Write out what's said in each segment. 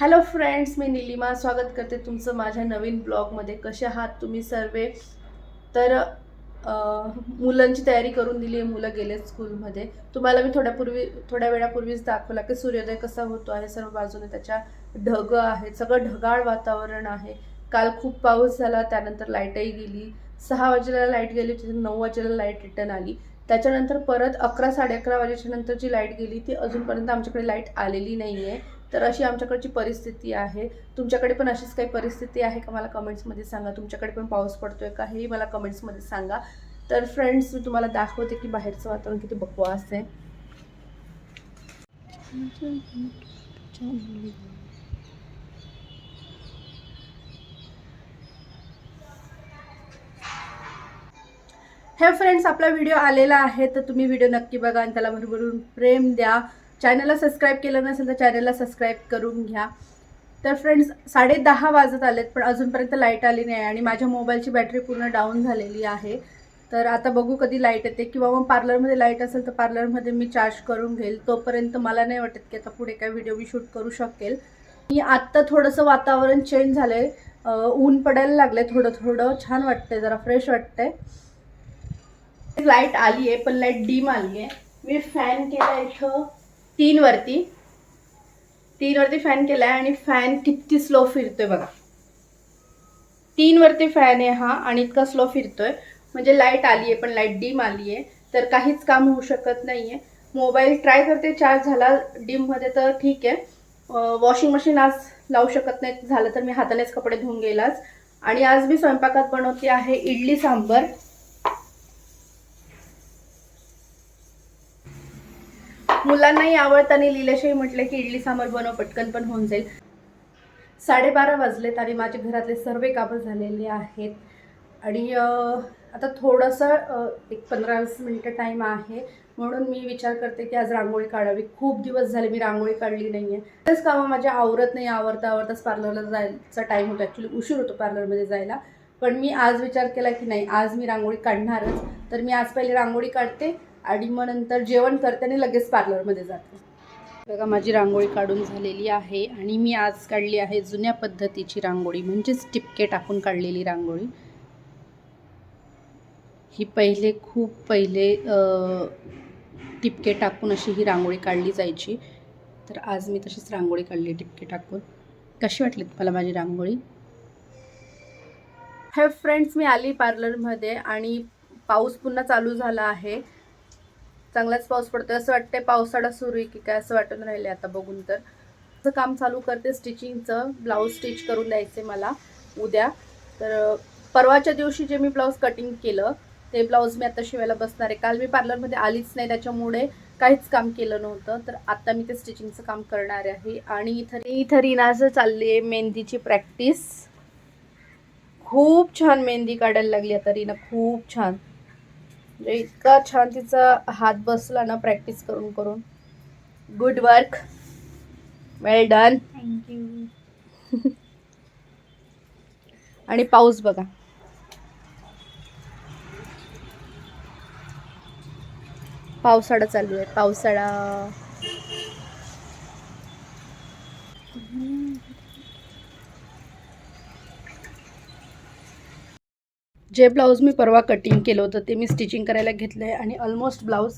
Hello friends मी निलिमा. स्वागत करते तुमचं माझ्या नवीन ब्लॉगमध्ये. कसे आहात तुम्ही सर्वे? तर मुलांची तयारी करून दिली आहे. मुलं गेले स्कूलमध्ये. तुम्हाला मी थोड्यापूर्वी थोड्या वेळापूर्वीच दाखवला की सूर्योदय कसा होतो आहे. सर्व बाजूने त्याच्या ढग आहेत. सगळं ढगाळ वातावरण आहे. काल खूप पाऊस झाला. त्यानंतर लाईटही गेली. सहा वाजेला लाइट गेली तिथे नऊ वाजेला लाइट रिटर्न आली. त्याच्यानंतर परत अकरा साडे अकरा वाजेच्या नंतर जी लाइट गेली. ती अजूनपर्यंत आमच्याकडे लाइट आलेली नाही आहे तर अशी आमच्याकडची परिस्थिती आहे. तुमच्याकडे पण अशीच काही परिस्थिती आहे का? मला कमेंट्समध्ये सांगा. तुमच्याकडे पण पाऊस पडतोय का? हेही मला कमेंट्समध्ये सांगा. तर फ्रेंड्स मी तुम्हाला दाखवते की बाहेरचं वातावरण किती बकवास आहे. हे फ्रेंड्स आपला व्हिडिओ आलेला आहे. तर तुम्ही व्हिडिओ नक्की बघा आणि त्याला भरभरून प्रेम द्या. चॅनलला सबस्क्राईब केलं नसेल तर चॅनलला सबस्क्राईब करून घ्या. तर फ्रेंड्स साडे दहा वाजत आलेत पण अजूनपर्यंत लाइट आली नाही आणि माझ्या मोबाईलची बॅटरी पूर्ण डाऊन झालेली आहे. तर आता बघू कधी लाइट येते. किंवा मग पार्लरमध्ये लाइट असेल तर पार्लरमध्ये मी चार्ज करून घेईल. तोपर्यंत मला नाही वाटत की आता पुढे काय व्हिडिओ मी शूट करू शकेल. मी आत्ता थोडंसं वातावरण चेंज झालं आहे ऊन पडायला लागले थोडं थोडं. छान वाटतंय जरा फ्रेश वाटतंय. लाइट आली आहे पण लाइट डीम आली आहे मी फॅन केला इथं. तीनवरती. तीनवरती फॅन केला आहे आणि फॅन किती स्लो फिरतोय बघा. तीनवरती फॅन आहे हा आणि इतका स्लो फिरतोय. म्हणजे लाइट आली आहे पण लाइट डीम आली आहे तर काहीच काम होऊ शकत नाही आहे मोबाईल ट्राय करते चार्ज झाला डीममध्ये तर ठीक. आहे वॉशिंग मशीन आज लावू शकत नाही झालं तर मी हातानेच कपडे धुवून गेलाच. आणि आज मी स्वयंपाकात बनवते आहे इडली सांबर. मुलांनाही आवडताना लिहिल्याशिवाय म्हटलं की इडली सांबार बनव पटकन पण होऊन जाईल. साडेबारा वाजलेत आणि माझ्या घरातले सर्व कामं झालेले आहेत. आणि आता थोडंसं एक पंधरा वीस मिनटं टाईम आहे. म्हणून मी विचार करते की आज रांगोळी काढावी. खूप दिवस झाले मी रांगोळी काढली नाही आहे तेच कामं माझ्या आवरत नाही. आवरता आवरताच पार्लरला जायचा टाईम होतो. ॲक्च्युली उशीर होतो पार्लरमध्ये जायला. पण मी आज विचार केला की नाही आज मी रांगोळी काढणारच. तर मी आज पहिले रांगोळी काढते. आणि मग नंतर जेवण करते आणि लगेच पार्लरमध्ये जाते. बघा माझी रांगोळी काढून झालेली आहे आणि मी आज काढली आहे जुन्या पद्धतीची रांगोळी म्हणजेच टिपके टाकून काढलेली रांगोळी. ही पहिले खूप पहिले टिपके टाकून अशी ही रांगोळी काढली जायची. तर आज मी तशीच रांगोळी काढली टिपके टाकून. कशी वाटली तुम्हाला माझी रांगोळी? हे फ्रेंड्स मी आली पार्लरमध्ये आणि पाऊस पुन्हा चालू झाला आहे. चांगलाच पाऊस पडतोय. असं वाटतंय पावसाळा सुरू आहे की काय असं वाटून राहिले आता बघून तर. असं काम चालू करते स्टिचिंगचं. ब्लाऊज स्टिच करून द्यायचे मला उद्या. तर परवाच्या दिवशी जे मी ब्लाऊज कटिंग केलं ते ब्लाऊज मी आता शिवायला बसणार आहे. काल मी पार्लरमध्ये आलीच नाही त्याच्यामुळे काहीच काम केलं नव्हतं. तर आता मी ते स्टिचिंगचं काम करणार आहे. आणि इथं इथं रीनाचं चालली आहे मेहंदीची प्रॅक्टिस. खूप छान मेहंदी काढायला लागली आता रीना. खूप छान. म्हणजे इतका छान तिचा हात बसला ना प्रॅक्टिस करून करून. Good work well done thank you आणि पाऊस बघा. पावसाळा चालू आहे. पावसाळा. जे ब्लाऊज मी परवा कटिंग केलं होतं ते मी स्टिचिंग करायला घेतलं आहे आणि almost blouse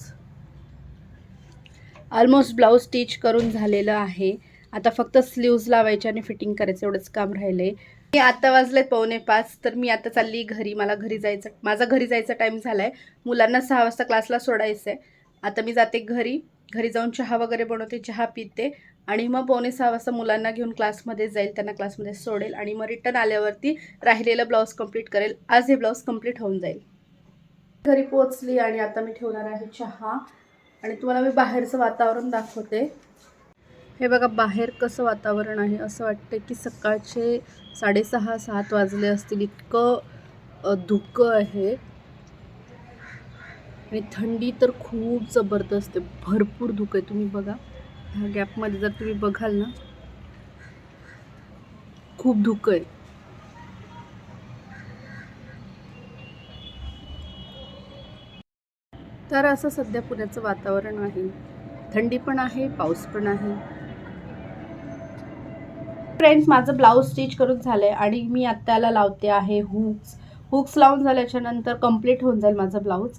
almost blouse stitch करून झालेलं आहे. आता फक्त स्लीव्ज लावायचे आणि फिटिंग करायचं एवढंच काम राहिलं आहे मी आत्ता वाजलेत पावणे पाच तर मी आता चालली घरी मला घरी जायचं माझा घरी जायचा टाईम झाला आहे मुलांना सहा वाजता क्लासला सोडायचं आहे आता मी जाते घरी. घरी जाऊन चहा वगैरे बनवते चहा पिते आणि मग पावणे सहा वाजता मुलांना घेऊन क्लासमध्ये जाईल त्यांना क्लासमध्ये सोडेल आणि मग रिटर्न आल्यावरती राहिलेलं ब्लाऊज कंप्लीट करेल. आज हे ब्लाऊज कंप्लीट होऊन जाईल. घरी पोचली आणि आता मी ठेवणार आहे चहा आणि तुम्हाला मी बाहेरचं वातावरण दाखवते. हे बघा बाहेर कसं वातावरण आहे असं वाटतं की सकाळचे साडेसहा सात वाजले असतील. इतकं धुकं आहे. आणि थंडी तर खूप जबरदस्त आहे. भरपूर धुकं आहे. तुम्ही बघा. ह्या गॅपमध्ये जर तुम्ही बघाल ना खूप धुकं आहे. तर असं सध्या पुण्याचं वातावरण आहे. थंडी पण आहे पाऊस पण आहे. फ्रेंड्स माझं ब्लाऊज स्टिच करून झालं आहे आणि मी आत्ताला लावते आहे हुक्स हुक्स लावून झाल्याच्यानंतर कंप्लीट कंप्लीट होऊन जाईल माझं ब्लाऊज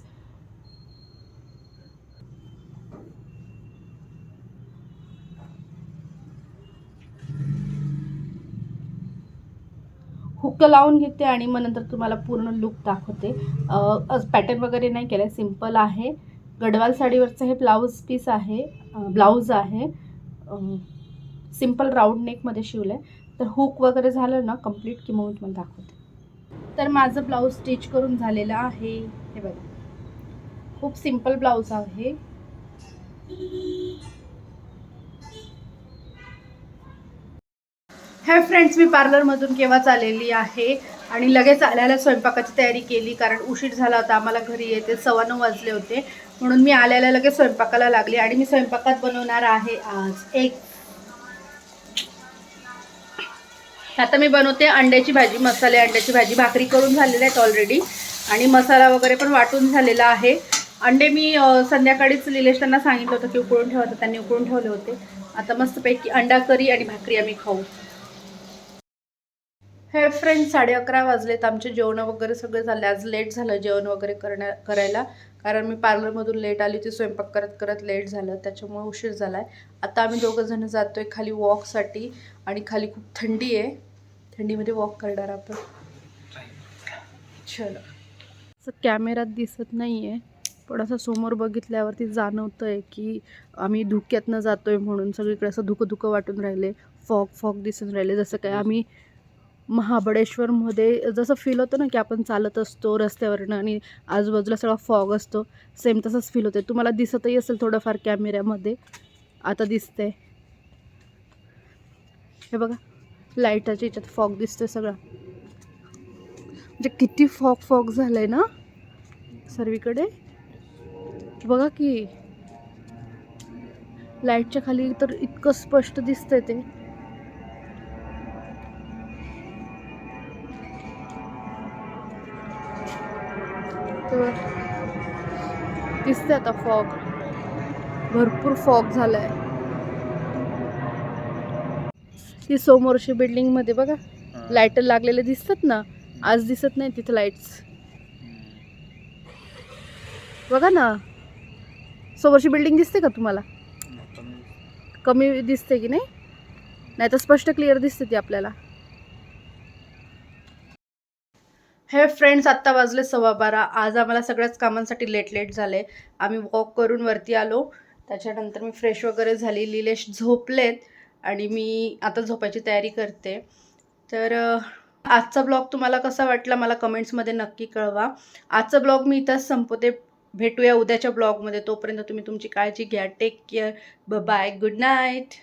हुक लावून घेते आणि मग नंतर तुम्हाला पूर्ण लुक दाखवते. पॅटर्न वगैरे नाही केलं सिंपल आहे. गडवाल साडीवरचं हे ब्लाऊज पीस आहे. ब्लाऊज आहे. सिंपल राऊंड नेकमध्ये शिवलं आहे तर हुक वगैरे झालं ना कंप्लीट की मग तुम्हाला दाखवते. तर माझं ब्लाऊज स्टिच करून झालेलं आहे. हे बघा. खूप सिंपल ब्लाऊज आहे. हे फ्रेंड्स मी पार्लरमधून केव्हाच आलेली आहे? आणि लगेच आल्याला स्वयंपाकाची तयारी केली कारण उशीर झाला होता आम्हाला घरी येते सव्वा नऊ वाजले होते. म्हणून मी आल्याला लगेच स्वयंपाकाला लागली आणि मी स्वयंपाकात बनवणार आहे आज एक. आता मी बनवते अंड्याची भाजी मसाले अंड्याची भाजी. भाकरी करून झालेल्या आहेत ऑलरेडी आणि मसाला वगैरे पण वाटून झालेला आहे. अंडे मी संध्याकाळीच लिलेश त्यांना सांगितलं होतं की उकळून ठेवा त्यांनी उकळून ठेवले होते. आता मस्तपैकी अंडा करी आणि भाकरी आम्ही खाऊ. हे फ्रेंड साडे अकरा वाजलेत. आमचे जेवण वगैरे सगळे झाले. आज लेट झालं जेवण वगैरे करण्या करायला. कारण मी पार्लरमधून लेट आली होती स्वयंपाक करत करत लेट झालं. त्याच्यामुळे उशीर झाला आहे आता आम्ही दोघं जण जातो आहे खाली वॉकसाठी आणि खाली खूप थंडी आहे. थंडीमध्ये वॉक करणार आपण. चलो. असं कॅमेरात दिसत नाही आहे पण असं समोर बघितल्यावरती जाणवतं आहे की आम्ही धुक्यातनं जातो आहे म्हणून. सगळीकडे असं धुकं धुकं वाटून राहिले. फॉग फॉग दिसून राहिले. जसं काय आम्ही महाबळेश्वरमध्ये जसं फील होतं ना की आपण चालत असतो रस्त्यावरनं आणि आजूबाजूला सगळा फॉग असतो सेम तसंच फील होतं तुम्हाला दिसतही असेल थोडंफार कॅमेऱ्यामध्ये आता दिसते हे बघा लाईटाच्या याच्यात फॉग दिसतोय सगळा. म्हणजे किती फॉग फॉग झालंय ना? सर्वीकडे. बघा की. लाईटच्या खाली तर इतकं स्पष्ट दिसतंय ते. दिसतंय आता फॉग भरपूर फॉग झालाय. ती समोरची बिल्डिंगमध्ये बघा लाइट लागलेले दिसतात ना आज दिसत नाही तिथं लाईट्स बघा ना समोरची बिल्डिंग दिसते का तुम्हाला? कमी दिसते. की नाही? नाही तर स्पष्ट क्लिअर दिसते ती आपल्याला. हे फ्रेंड्स आत्ता वाजले सव्वा बारा. आज आम्हाला सगळ्याच कामांसाठी लेट लेट झाले. आम्ही वॉक करून वरती आलो. त्याच्यानंतर मी फ्रेश वगैरे झाली. लिलेश झोपलेत आणि मी आता झोपायची तयारी करते. तर आजचा ब्लॉग तुम्हाला कसा वाटला मला कमेंट्समध्ये नक्की कळवा. आजचा ब्लॉग मी इथंच संपवते. भेटूया उद्याच्या ब्लॉगमध्ये तोपर्यंत तुम्ही तुमची काळजी घ्या. टेक केअर ब बाय गुड नाईट